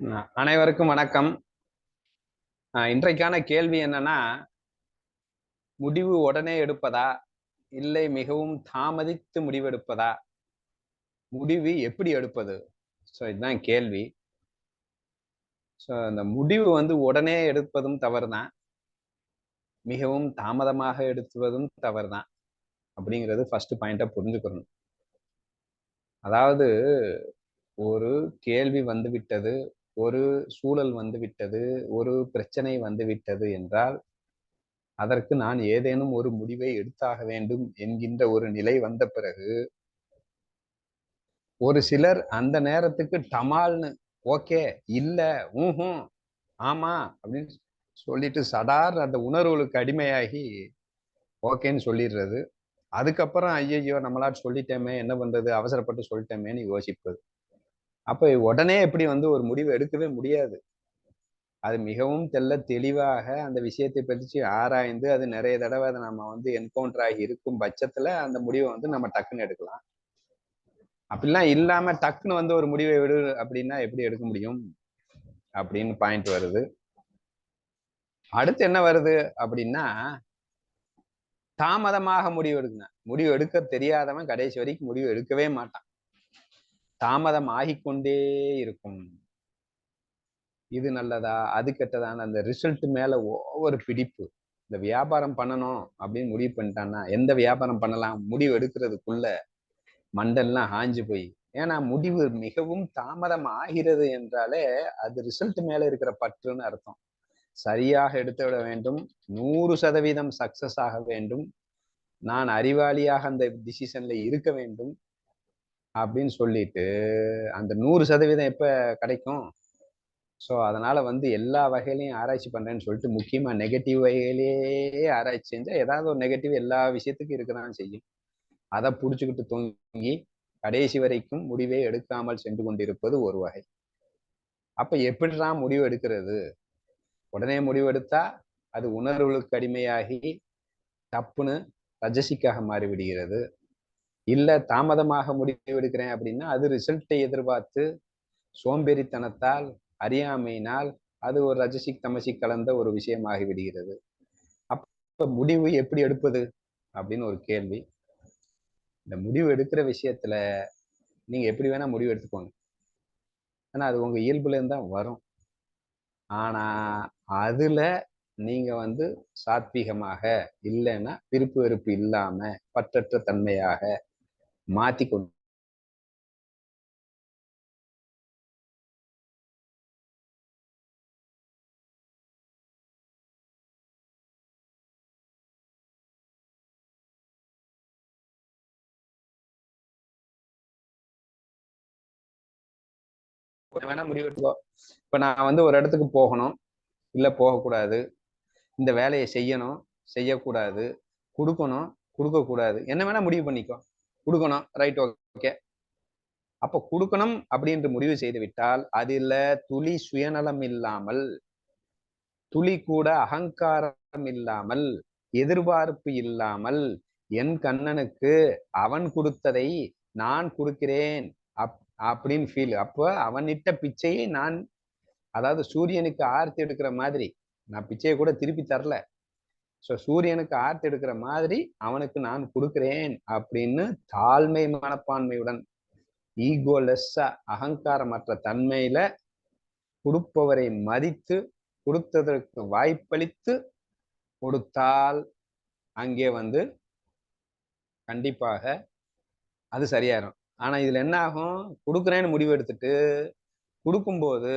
அனைவருக்கும் வணக்கம். இன்றைக்கான கேள்வி என்னன்னா முடிவு உடனே எடுப்பதா? இல்லை மிகவும் தாமதித்து முடிவெடுப்பதா? முடிவு எப்படி எடுப்பது? ஸோ இதுதான் கேள்வி. ஸோ அந்த முடிவு வந்து உடனே எடுப்பதும் தவறு தான் மிகவும் தாமதமாக எடுத்துவதும் தவறு தான் அப்படிங்கிறது ஃபர்ஸ்ட் பாயிண்டா புரிஞ்சுக்கணும். அதாவது ஒரு கேள்வி வந்து விட்டது ஒரு சூழல் வந்து விட்டது ஒரு பிரச்சனை வந்து விட்டது என்றால் அதற்கு நான் ஏதேனும் ஒரு முடிவை எடுத்தாக வேண்டும் என்கின்ற ஒரு நிலை வந்த பிறகு ஒரு சிலர் அந்த நேரத்துக்கு டமால்னு ஓகே இல்ல ஊஹும் ஆமா அப்படின்னு சொல்லிட்டு சடார் அந்த உணர்வுகளுக்கு அடிமையாகி ஓகேன்னு சொல்லிடுறது. அதுக்கப்புறம் ஐயையோ நம்மளா சொல்லிட்டேமே என்ன பண்றது? அவசரப்பட்டு சொல்லிட்டேமேன்னு யோசிப்பது. அப்ப உடனே எப்படி வந்து ஒரு முடிவு எடுக்கவே முடியாது. அது மிகவும் தெல்ல தெளிவாக அந்த விஷயத்தை பற்றி ஆராய்ந்து அது நிறைய தடவை அதை நம்ம வந்து என்கவுண்டர் ஆகி இருக்கும் பட்சத்துல அந்த முடிவை வந்து நம்ம டக்குன்னு எடுக்கலாம். அப்படிலாம் இல்லாம டக்குன்னு வந்து ஒரு முடிவை விடு அப்படின்னா எப்படி எடுக்க முடியும்? அப்படின்னு பாயிண்ட் வருது. அடுத்து என்ன வருது அப்படின்னா தாமதமாக முடிவு எடுக்கணும். முடிவு எடுக்க தெரியாதவன் கடைசி வரைக்கும் முடிவு எடுக்கவே மாட்டான். தாமதம் ஆகிக்கொண்டே இருக்கும். இது நல்லதா? அது கெட்டதான அந்த ரிசல்ட் மேல ஒவ்வொரு பிடிப்பு. இந்த வியாபாரம் பண்ணணும் அப்படின்னு முடிவு பண்ணிட்டான்னா எந்த வியாபாரம் பண்ணலாம்? முடிவு எடுக்கிறதுக்குள்ள மண்டல்லாம் ஆஞ்சு போய். ஏன்னா முடிவு மிகவும் தாமதம் ஆகிறது என்றாலே அது ரிசல்ட் மேல இருக்கிற பற்றுன்னு அர்த்தம். சரியாக எடுத்து விட வேண்டும். நூறு சதவீதம் சக்சஸ் ஆக வேண்டும். நான் அறிவாளியாக அந்த டிசிஷன்ல இருக்க வேண்டும். அப்படின்னு சொல்லிட்டு அந்த நூறு சதவீதம் எப்போ கிடைக்கும்? ஸோ அதனால் வந்து எல்லா வகையிலையும் ஆராய்ச்சி பண்றேன்னு சொல்லிட்டு முக்கியமாக நெகட்டிவ் வகையிலேயே ஆராய்ச்சி செஞ்சால் ஏதாவது ஒரு நெகட்டிவ் எல்லா விஷயத்துக்கும் இருக்கதான் செய்யும். அதை பிடிச்சிக்கிட்டு தொங்கி கடைசி வரைக்கும் முடிவே எடுக்காமல் சென்று கொண்டிருப்பது ஒரு வகை. அப்போ எப்படிதான் முடிவு எடுக்கிறது? உடனே முடிவு எடுத்தா அது உணர்வுகளுக்கு அடிமையாகி தப்புன்னு ரஜசிக்காக மாறிவிடுகிறது. இல்லை தாமதமாக முடிவு எடுக்கிறேன் அப்படின்னா அது ரிசல்ட்டை எதிர்பார்த்து சோம்பேறித்தனத்தால் அறியாமையினால் அது ஒரு ரஜசிக் தமசிக் கலந்த ஒரு விஷயமாகி விடுகிறது. அப்ப முடிவு எப்படி எடுப்பது அப்படின்னு ஒரு கேள்வி. இந்த முடிவு எடுக்கிற விஷயத்துல நீங்க எப்படி வேணா முடிவு எடுத்துக்கோங்க. ஆனா அது உங்க இயல்புல இருந்தா வரும். ஆனா அதுல நீங்க வந்து சாத்வீகமாக இல்லைன்னா விருப்பு வெறுப்பு இல்லாம பற்றற்ற தன்மையாக மாத்தி கொண்டு வேணா முடிவு எடுத்துக்கோ. இப்ப நான் வந்து ஒரு இடத்துக்கு போகணும். இல்ல போகக்கூடாது. இந்த வேலையை செய்யணும். செய்யக்கூடாது. கொடுக்கணும். கொடுக்கக்கூடாது. என்ன வேணா முடிவு பண்ணிக்கோ. கொடுக்கணும். ரைட் ஓகே அப்ப கொடுக்கணும் அப்படின்று முடிவு செய்து விட்டால் அதில் துளி சுயநலம் இல்லாமல் துளி கூட அகங்காரம் இல்லாமல் எதிர்பார்ப்பு இல்லாமல் என் கண்ணனுக்கு அவன் கொடுத்ததை நான் கொடுக்கிறேன் அப் அப்படின்னு ஃபீல் அப்போ அவனிட்ட பிச்சையை நான் அதாவது சூரியனுக்கு ஆர்த்தி எடுக்கிற மாதிரி நான் பிச்சையை கூட திருப்பி தரல. ஸோ சூரியனுக்கு ஆர்த்தி எடுக்கிற மாதிரி அவனுக்கு நான் கொடுக்கிறேன் அப்படின்னு தாழ்மை மனப்பான்மையுடன் ஈகோலெஸ்ஸா அகங்காரமற்ற தன்மையில கொடுப்பவரை மதித்து கொடுத்ததற்கு வாய்ப்பளித்து கொடுத்தால் அங்கே வந்து கண்டிப்பாக அது சரியாயிரும். ஆனா இதுல என்ன ஆகும்? கொடுக்குறேன்னு முடிவு எடுத்துட்டு கொடுக்கும்போது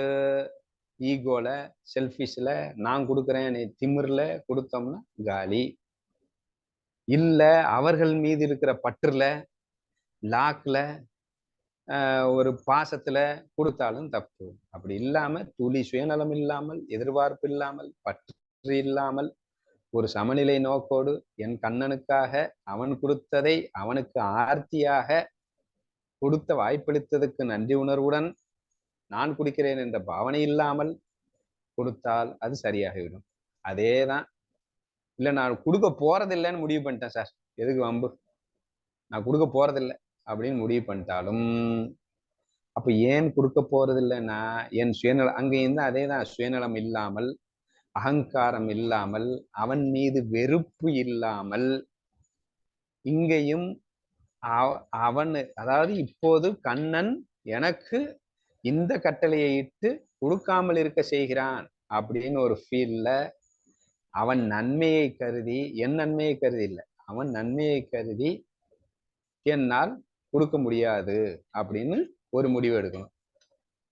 ஈகோல செல்ஃபிஷ்ல நான் கொடுக்குறேன் நீ திமிர்ல கொடுத்தோம்னா காலி. இல்ல அவர்கள் மீது இருக்கிற பற்றுல லாக்ல ஒரு பாசத்துல கொடுத்தாலும் தப்பு. அப்படி இல்லாம துளி சுயநலம் இல்லாமல் எதிர்பார்ப்பு இல்லாமல் பற்று இல்லாமல் ஒரு சமநிலை நோக்கோடு என் கண்ணனுக்காக அவன் கொடுத்ததை அவனுக்கு ஆர்த்தியாக கொடுத்த வாய்ப்பளித்ததுக்கு நன்றி உணர்வுடன் நான் குடிக்கிறேன் என்ற பாவனை இல்லாமல் கொடுத்தால் அது சரியாகிவிடும். அதே தான் இல்லை நான் கொடுக்க போறதில்லைன்னு முடிவு பண்ணிட்டேன் சார். எதுக்கு வம்பு? நான் கொடுக்க போறதில்லை அப்படின்னு முடிவு பண்ணிட்டாலும் அப்ப ஏன் கொடுக்க போறதில்லைன்னா என் சுயநலம் தான் அதே தான் சுயநலம் இல்லாமல் அகங்காரம் இல்லாமல் அவன் மீது வெறுப்பு இல்லாமல் இங்கேயும் அவன் அதாவது இப்போது கண்ணன் எனக்கு இந்த கட்டளையை இட்டு கொடுக்காமல் இருக்க செய்கிறான் அப்படின்னு ஒரு ஃபீல்ல அவன் நன்மையை கருதி என் நன்மையை கருதி இல்லை அவன் நன்மையை கருதி என்னால் கொடுக்க முடியாது அப்படின்னு ஒரு முடிவு எடுக்கணும்.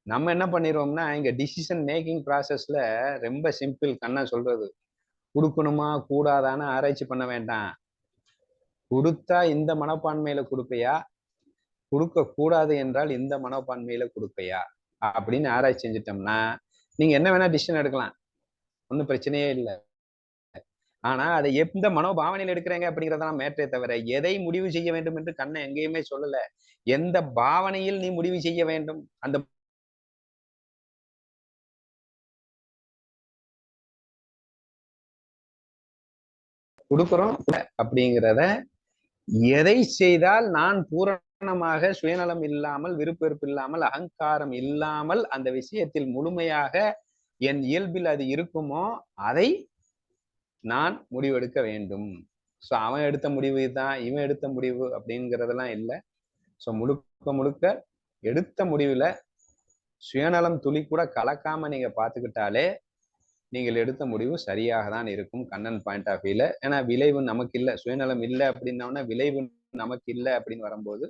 நம்ம என்ன பண்ணிடுவோம்னா இங்க டிசிஷன் மேக்கிங் ப்ராசஸ்ல ரொம்ப சிம்பிள் கண்ணா சொல்றது. கொடுக்கணுமா கூடாதான்னு ஆராய்ச்சி பண்ண வேண்டாம். கொடுத்தா இந்த மனப்பான்மையில கொடுப்பியா கொடுக்க கூடாது என்றால் இந்த மனப்பான்மையில கொடுக்கையா? அப்படின்னு ஆராய்ச்சி செஞ்சிட்டோம்னா நீங்க என்ன வேணா டிசிஷன் எடுக்கலாம். ஒன்றும் பிரச்சனையே இல்லை. ஆனா அதை எந்த மனோபாவனையில் எடுக்கிறீங்க அப்படிங்கிறதெல்லாம் மேற்றே தவிர எதை முடிவு செய்ய வேண்டும் என்று கண்ணை எங்கேயுமே சொல்லல. எந்த பாவனையில் நீ முடிவு செய்ய வேண்டும்? அந்த கொடுக்குறோம் அப்படிங்கிறத எதை செய்தால் நான் காரணமாக சுயநலம் இல்லாமல் விருப்பெருப்பு இல்லாமல் அகங்காரம் இல்லாமல் அந்த விஷயத்தில் முழுமையாக என் இயல்பில் அது இருக்குமோ அதை நான் முடிவெடுக்க வேண்டும். ஸோ அவன் எடுத்த முடிவு தான் இவன் எடுத்த முடிவு அப்படிங்கிறதெல்லாம் இல்லை. ஸோ முழுக்க முழுக்க எடுத்த முடிவுல சுயநலம் துளி கூட கலக்காம நீங்க பார்த்துக்கிட்டாலே நீங்கள் எடுத்த முடிவு சரியாக தான் இருக்கும் கண்ணன் பாயிண்ட் ஆஃப் வியூல ஏன்னா விளைவு நமக்கு இல்லை. சுயநலம் இல்லை அப்படின்னோன்னா விளைவு நமக்கு இல்லை அப்படின்னு வரும்போது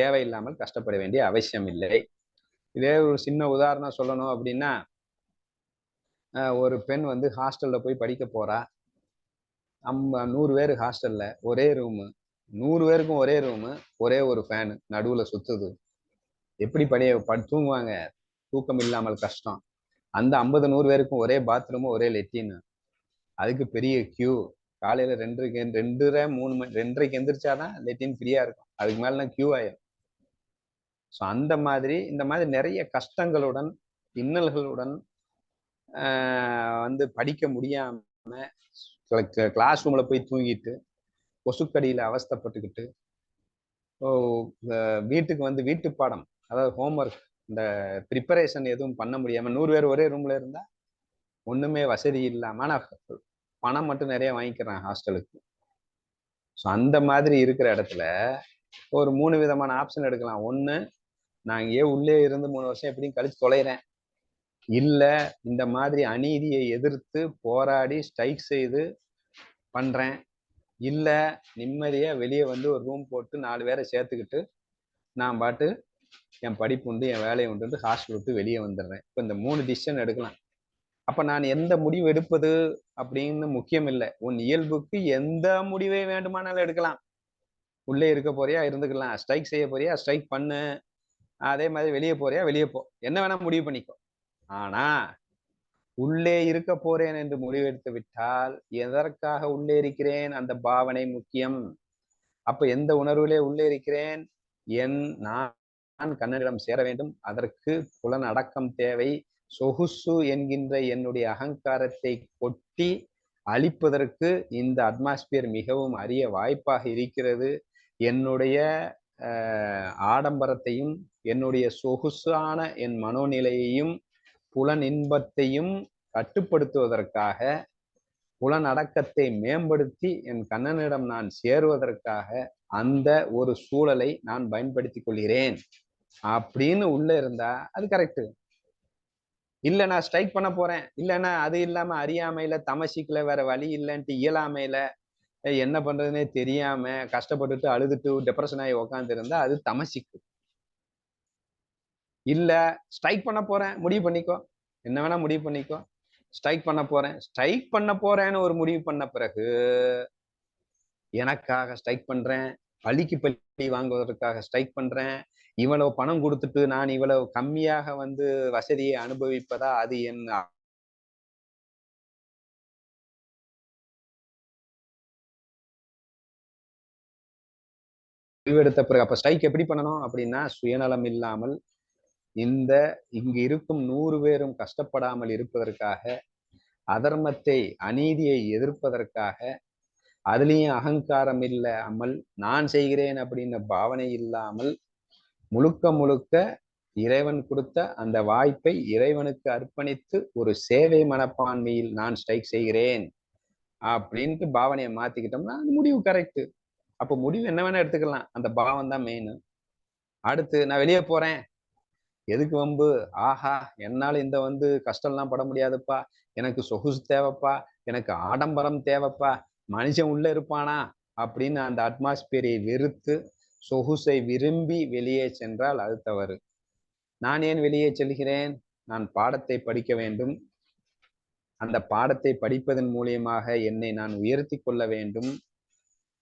தேவையில்லாமல் கஷ்டப்பட வேண்டிய அவசியம் இல்லை இதே ஒரு சின்ன உதாரணம் சொல்லணும் அப்படின்னா ஒரு பெண் வந்து ஹாஸ்டல்ல போய் படிக்க போறா. அம்ப நூறு பேர் ஹாஸ்டல்ல ஒரே ரூமு நூறு பேருக்கும் ஒரே ரூமு ஒரே ஒரு ஃபேனு நடுவுல சுத்துது. எப்படி படிய தூங்குவாங்க? தூக்கம் இல்லாமல் கஷ்டம். அந்த ஐம்பது நூறு பேருக்கும் ஒரே பாத்ரூமும் ஒரே லெட்டின் அதுக்கு பெரிய கியூ காலையில ரெண்டு ரெண்டரை மூணு மணி ரெண்டரைக்கு எந்திரிச்சாதான் லெட்டின் ஃப்ரீயா இருக்கும். அதுக்கு மேல கியூ ஆயிரும். ஸோ அந்த மாதிரி இந்த மாதிரி நிறைய கஷ்டங்களுடன் இன்னல்களுடன் வந்து படிக்க முடியாம கிளாஸ் ரூம்ல போய் தூங்கிட்டு கொசுக்கடியில அவஸ்தப்பட்டுக்கிட்டு வீட்டுக்கு வந்து வீட்டு பாடம் அதாவது ஹோம்ஒர்க் இந்த ப்ரிப்பரேஷன் எதுவும் பண்ண முடியாம நூறு பேர் ஒரே ரூம்ல இருந்தா ஒண்ணுமே வசதி இல்லாம நான் பணம் மட்டும் நிறைய வாங்கிக்கிறேன் ஹாஸ்டலுக்கு ஸோ அந்த மாதிரி இருக்கிற இடத்துல ஒரு மூணு விதமான ஆப்ஷன் எடுக்கலாம். ஒன்று நான் இங்கேயே உள்ளே இருந்து மூணு வருஷம் எப்படியும் கழிச்சு தொலைகிறேன் இல்லை இந்த மாதிரி அநீதியை எதிர்த்து போராடி ஸ்ட்ரைக் செய்து பண்ணுறேன் இல்லை நிம்மதியாக வெளியே வந்து ஒரு ரூம் போட்டு நாலு பேரை சேர்த்துக்கிட்டு நான் பாட்டு என் படிப்பு உண்டு என் வேலையை உண்டு ஹாஸ்டல் விட்டு வெளியே வந்துடுறேன். இப்போ இந்த மூணு டிசிஷன் எடுக்கலாம். அப்போ நான் எந்த முடிவு எடுப்பது அப்படின்னு முக்கியம் இல்லை. உன் இயல்புக்கு எந்த முடிவை வேண்டுமானாலும் எடுக்கலாம். உள்ளே இருக்க போறியா இருந்துக்கலாம். ஸ்ட்ரைக் செய்ய போறியா ஸ்ட்ரைக் பண்ணு. அதே மாதிரி வெளியே போறியா? வெளியே போ. என்ன வேணா முடிவு பண்ணிக்கோ. ஆனா உள்ளே இருக்க போறேன் என்று முடிவெடுத்து விட்டால் எதற்காக உள்ளே இருக்கிறேன்? அந்த பாவனை முக்கியம். அப்ப எந்த உணர்விலே உள்ளே இருக்கிறேன்? என் நான் நான் கண்ணனிடம் சேர வேண்டும். அதற்கு புலன் அடக்கம் தேவை. சொகுசு என்கின்ற என்னுடைய அகங்காரத்தை கொட்டி அழிப்பதற்கு இந்த அட்மாஸ்பியர் மிகவும் அரிய வாய்ப்பாக இருக்கிறது. என்னுடைய ஆடம்பரத்தையும் என்னுடைய சொகுசான என் மனோநிலையையும் புலன் இன்பத்தையும் கட்டுப்படுத்துவதற்காக புலனடக்கத்தை மேம்படுத்தி என் கண்ணனிடம் நான் சேருவதற்காக அந்த ஒரு சூழலை நான் பயன்படுத்தி கொள்கிறேன். அப்படின்னு உள்ள இருந்தா அது கரெக்டு இல்ல நான் ஸ்ட்ரைக் பண்ண போறேன். இல்லைன்னா அது இல்லாம அறியாமையில தமசிக்கல வேற வழி இல்லைன்ட்டு இயலாமையில என்ன பண்றதுன்னே தெரியாம கஷ்டப்பட்டுட்டு அழுதுட்டு டிப்ரெஷன் ஆகி உக்காந்து இருந்தா அது தமசிக்கு. இல்ல ஸ்ட்ரைக் பண்ண போறேன் முடிவு பண்ணிக்கோ. என்ன வேணா முடிவு பண்ணிக்கோ. ஸ்ட்ரைக் பண்ண போறேன். ஸ்ட்ரைக் பண்ண போறேன்னு ஒரு முடிவு பண்ண பிறகு எனக்காக ஸ்ட்ரைக் பண்றேன். பழிக்கு பள்ளி வாங்குவதற்காக ஸ்ட்ரைக் பண்றேன். இவ்வளவு பணம் கொடுத்துட்டு நான் இவ்வளவு கம்மியாக வந்து வசதியை அனுபவிப்பதா அது என் எடுத்த பிறகு அப்ப ஸ்ட்ரைக் எப்படி பண்ணணும் அப்படின்னா சுயநலம் இல்லாமல் இந்த இங்கு இருக்கும் நூறு பேரும் கஷ்டப்படாமல் இருப்பதற்காக அதர்மத்தை அநீதியை எதிர்ப்பதற்காக அதுலேயும் அகங்காரம் இல்லாமல் நான் செய்கிறேன் அப்படின்ற பாவனை இல்லாமல் முழுக்க முழுக்க இறைவன் கொடுத்த அந்த வாய்ப்பை இறைவனுக்கு அர்ப்பணித்து ஒரு சேவை மனப்பான்மையில் நான் ஸ்ட்ரைக் செய்கிறேன் அப்படின்ட்டு பாவனையை மாத்திக்கிட்டோம்னா அந்த முடிவு கரெக்ட் அப்போ முடிவு என்ன வேணா எடுத்துக்கலாம். அந்த பாவம் தான் மெயின் அடுத்து நான் வெளியே போறேன். எதுக்கு வம்பு? ஆஹா என்னால் இந்த வந்து கஷ்டம்லாம் பட முடியாதுப்பா. எனக்கு சொகுசு தேவைப்பா. எனக்கு ஆடம்பரம் தேவைப்பா. மனுஷன் உள்ள இருப்பானா? அப்படின்னு அந்த அட்மாஸ்பியரை வெறுத்து சொகுசை விரும்பி வெளியே சென்றால் அது தவறு. நான் ஏன் வெளியே செல்கிறேன்? நான் பாடத்தை படிக்க வேண்டும். அந்த பாடத்தை படிப்பதன் மூலியமாக என்னை நான் உயர்த்தி கொள்ள வேண்டும்.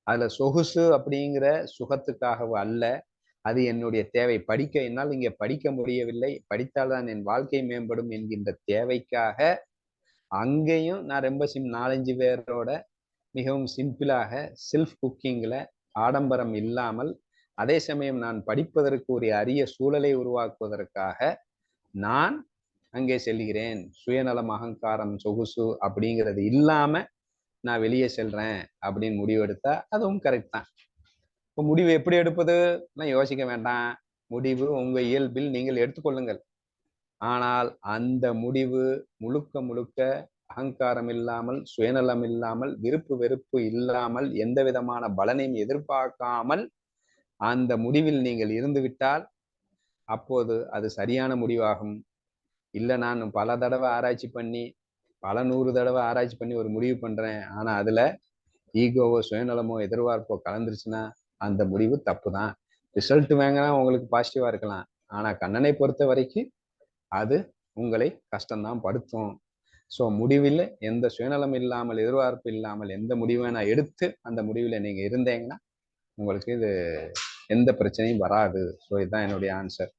அதில் சொகுசு அப்படிங்கிற சுகத்துக்காக அல்ல. அது என்னுடைய தேவை. படிக்க என்னால் இங்கே படிக்க முடியவில்லை. படித்தால்தான் என் வாழ்க்கை மேம்படும் என்கின்ற தேவைக்காக அங்கேயும் நான் ரொம்ப சிம் நாலஞ்சு பேரோட மிகவும் சிம்பிளாக செல்ஃப் குக்கிங்கில் ஆடம்பரம் இல்லாமல் அதே சமயம் நான் படிப்பதற்கு ஒரு அரிய சூழலை உருவாக்குவதற்காக நான் அங்கே செல்கிறேன். சுயநலம் அகங்காரம் சொகுசு அப்படிங்கிறது இல்லாமல் நான் வெளியே செல்றேன் அப்படின்னு முடிவு எடுத்தா அதுவும் கரெக்ட் தான். இப்போ முடிவு எப்படி எடுப்பது? நான் யோசிக்க வேண்டாம். முடிவு உங்க இயல்பில் நீங்கள் எடுத்துக்கொள்ளுங்கள். ஆனால் அந்த முடிவு முழுக்க முழுக்க அகங்காரம் இல்லாமல் சுயநலம் இல்லாமல் விருப்பு வெறுப்பு இல்லாமல் எந்த விதமான பலனையும் எதிர்பார்க்காமல் அந்த முடிவில் நீங்கள் இருந்துவிட்டால் அப்போது அது சரியான முடிவாகும். இல்லை நான் பல தடவை ஆராய்ச்சி பண்ணி பல நூறு தடவை ஆராய்ச்சி பண்ணி ஒரு முடிவு பண்றேன். ஆனா அதுல ஈகோவோ சுயநலமோ எதிர்பார்ப்போ கலந்துருச்சுன்னா அந்த முடிவு தப்பு தான் ரிசல்ட் வாங்கினா உங்களுக்கு பாசிட்டிவா இருக்கலாம். ஆனா கண்ணனை பொறுத்த வரைக்கும் அது உங்களை கஷ்டம்தான் படுத்தும். ஸோ முடிவில் எந்த சுயநலம் இல்லாமல் எதிர்பார்ப்பு இல்லாமல் எந்த முடிவை நான் எடுத்து அந்த முடிவில் நீங்கள் இருந்தீங்கன்னா உங்களுக்கு இது எந்த பிரச்சனையும் வராது. ஸோ இதுதான் என்னுடைய ஆன்சர்